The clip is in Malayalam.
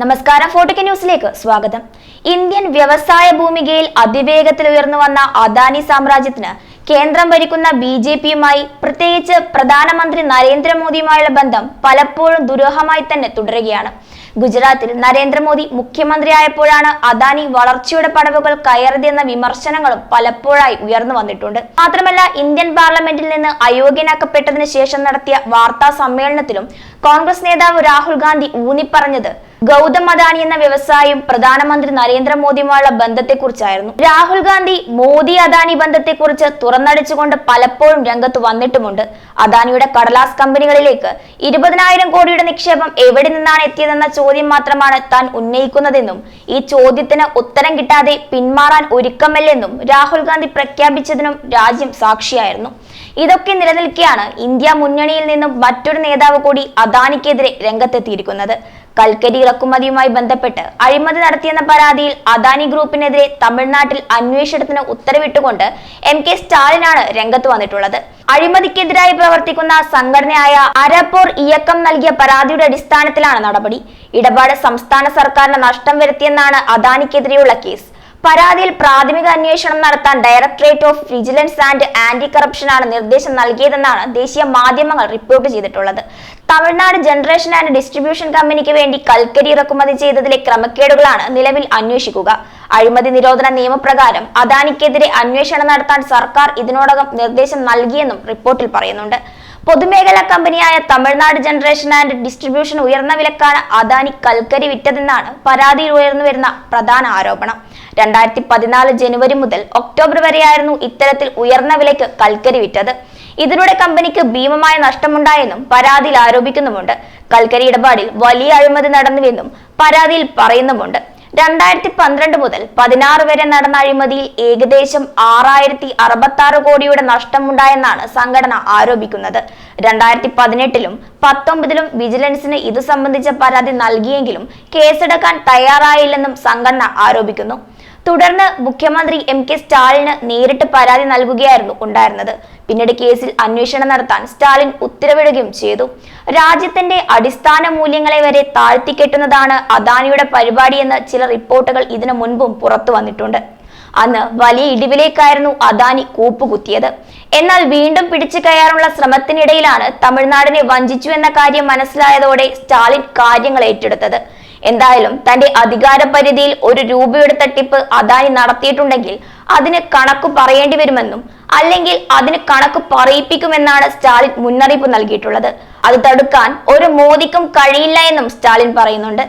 നമസ്കാരം. ഫോർട്ടിക്ക ന്യൂസിലേക്ക് സ്വാഗതം. ഇന്ത്യൻ വ്യവസായ ഭൂമികയിൽ അതിവേഗത്തിൽ ഉയർന്നു വന്ന അദാനി സാമ്രാജ്യത്തിന് കേന്ദ്രം ഭരിക്കുന്ന ബി ജെ പിയുമായി പ്രത്യേകിച്ച് പ്രധാനമന്ത്രി നരേന്ദ്രമോദിയുമായുള്ള ബന്ധം പലപ്പോഴും ദുരൂഹമായി തന്നെ തുടരുകയാണ്. ഗുജറാത്തിൽ നരേന്ദ്രമോദി മുഖ്യമന്ത്രിയായപ്പോഴാണ് അദാനി വളർച്ചയുടെ പടവുകൾ കയറിയതെന്ന വിമർശനങ്ങളും പലപ്പോഴായി ഉയർന്നു വന്നിട്ടുണ്ട്. മാത്രമല്ല ഇന്ത്യൻ പാർലമെന്റിൽ നിന്ന് അയോഗ്യനാക്കപ്പെട്ടതിന് ശേഷം നടത്തിയ വാർത്താ സമ്മേളനത്തിലും കോൺഗ്രസ് നേതാവ് രാഹുൽ ഗാന്ധി ഊന്നിപ്പറഞ്ഞത് ഗൗതം അദാനി എന്ന വ്യവസായം പ്രധാനമന്ത്രി നരേന്ദ്രമോദിയുമായുള്ള ബന്ധത്തെക്കുറിച്ചായിരുന്നു. രാഹുൽ ഗാന്ധി മോദി അദാനി ബന്ധത്തെക്കുറിച്ച് തുറന്നടിച്ചുകൊണ്ട് പലപ്പോഴും രംഗത്ത് വന്നിട്ടുമുണ്ട്. അദാനിയുടെ കടലാസ് കമ്പനികളിലേക്ക് ഇരുപതിനായിരം കോടിയുടെ നിക്ഷേപം എവിടെ നിന്നാണ് എത്തിയതെന്ന ചോദ്യം മാത്രമാണ് താൻ ഉന്നയിക്കുന്നതെന്നും ഈ ചോദ്യത്തിന് ഉത്തരം കിട്ടാതെ പിന്മാറാൻ ഒരുക്കമല്ലെന്നും രാഹുൽ ഗാന്ധി പ്രഖ്യാപിച്ചതിനും രാജ്യം സാക്ഷിയായിരുന്നു. ഇതൊക്കെ നിലനിൽക്കെയാണ് ഇന്ത്യ മുന്നണിയിൽ നിന്നും മറ്റൊരു നേതാവ് കൂടി അദാനിക്കെതിരെ രംഗത്തെത്തിയിരിക്കുന്നത്. കൽക്കരി ഇറക്കുമതിയുമായി ബന്ധപ്പെട്ട് അഴിമതി നടത്തിയെന്ന പരാതിയിൽ അദാനി ഗ്രൂപ്പിനെതിരെ തമിഴ്നാട്ടിൽ അന്വേഷണത്തിന് ഉത്തരവിട്ടുകൊണ്ട് എം കെ സ്റ്റാലിനാണ് രംഗത്ത് വന്നിട്ടുള്ളത്. അഴിമതിക്കെതിരായി പ്രവർത്തിക്കുന്ന സംഘടനയായ അരപ്പോർ ഇയക്കം നൽകിയ പരാതിയുടെ അടിസ്ഥാനത്തിലാണ് നടപടി. ഇടപാട് സംസ്ഥാന സർക്കാരിന് നഷ്ടം വരുത്തിയെന്നാണ് അദാനിക്കെതിരെയുള്ള കേസ്. പരാതിയിൽ പ്രാഥമിക അന്വേഷണം നടത്താൻ directorate of vigilance and anti കറപ്ഷനാണ് നിർദ്ദേശം നൽകിയതെന്നാണ് ദേശീയ മാധ്യമങ്ങൾ റിപ്പോർട്ട് ചെയ്തിട്ടുള്ളത്. തമിഴ്നാട് ജനറേഷൻ ആൻഡ് ഡിസ്ട്രിബ്യൂഷൻ കമ്പനിക്ക് വേണ്ടി കൽക്കരി ഇറക്കുമതി ചെയ്തതിലെ ക്രമക്കേടുകളാണ് നിലവിൽ അന്വേഷിക്കുക. അഴിമതി നിരോധന നിയമപ്രകാരം അദാനിക്കെതിരെ അന്വേഷണം നടത്താൻ സർക്കാർ ഇതിനോടകം നിർദ്ദേശം നൽകിയെന്നും റിപ്പോർട്ടിൽ പറയുന്നുണ്ട്. പൊതുമേഖലാ കമ്പനിയായ തമിഴ്നാട് ജനറേഷൻ ആൻഡ് ഡിസ്ട്രിബ്യൂഷൻ ഉയർന്ന വിലക്കാണ് അദാനി കൽക്കരി വിറ്റതെന്നാണ് പരാതിയിൽ ഉയർന്നു വരുന്ന പ്രധാന ആരോപണം. രണ്ടായിരത്തി പതിനാല് ജനുവരി മുതൽ ഒക്ടോബർ വരെയായിരുന്നു ഇത്തരത്തിൽ ഉയർന്ന വിലയ്ക്ക് കൽക്കരി വിറ്റത്. ഇതിലൂടെ കമ്പനിക്ക് ഭീമമായ നഷ്ടമുണ്ടായെന്നും പരാതിയിൽ ആരോപിക്കുന്നുമുണ്ട്. കൽക്കരി ഇടപാടിൽ വലിയ അഴിമതി നടന്നുവെന്നും പരാതിയിൽ പറയുന്നുമുണ്ട്. രണ്ടായിരത്തി പന്ത്രണ്ട് മുതൽ പതിനാറ് വരെ നടന്ന അഴിമതിയിൽ ഏകദേശം ആറായിരത്തി അറുപത്തി ആറ് കോടിയുടെ നഷ്ടമുണ്ടായെന്നാണ് സംഘടന ആരോപിക്കുന്നത്. രണ്ടായിരത്തി പതിനെട്ടിലും പത്തൊമ്പതിലും വിജിലൻസിന് ഇത് സംബന്ധിച്ച പരാതി നൽകിയെങ്കിലും കേസെടുക്കാൻ തയ്യാറായില്ലെന്നും സംഘടന ആരോപിക്കുന്നു. തുടർന്ന് മുഖ്യമന്ത്രി എം കെ സ്റ്റാലിന് നേരിട്ട് പരാതി നൽകുകയായിരുന്നു ഉണ്ടായിരുന്നത്. പിന്നീട് കേസിൽ അന്വേഷണം നടത്താൻ സ്റ്റാലിൻ ഉത്തരവിടുകയും ചെയ്തു. രാജ്യത്തിന്റെ അടിസ്ഥാന മൂല്യങ്ങളെ വരെ താഴ്ത്തിക്കെട്ടുന്നതാണ് അദാനിയുടെ പരിപാടിയെന്ന് ചില റിപ്പോർട്ടുകൾ ഇതിനു മുൻപും പുറത്തു വന്നിട്ടുണ്ട്. അന്ന് വലിയ ഇടിവിലേക്കായിരുന്നു അദാനി കൂപ്പുകുത്തിയത്. എന്നാൽ വീണ്ടും പിടിച്ചു കയറാനുള്ള ശ്രമത്തിനിടയിലാണ് തമിഴ്നാടിനെ വഞ്ചിച്ചു എന്ന കാര്യം മനസ്സിലായതോടെ സ്റ്റാലിൻ കാര്യങ്ങൾ ഏറ്റെടുത്തത്. എന്തായാലും തന്റെ അധികാര പരിധിയിൽ ഒരു രൂപയുടെ തട്ടിപ്പ് അദാനി നടത്തിയിട്ടുണ്ടെങ്കിൽ അതിന് കണക്ക് പറയേണ്ടി വരുമെന്നും അല്ലെങ്കിൽ അതിന് കണക്ക് പറയിപ്പിക്കുമെന്നാണ് സ്റ്റാലിൻ മുന്നറിയിപ്പ് നൽകിയിട്ടുള്ളത്. അത് തടുക്കാൻ ഒരു മോദിക്കും കഴിയില്ല എന്നും സ്റ്റാലിൻ പറയുന്നുണ്ട്.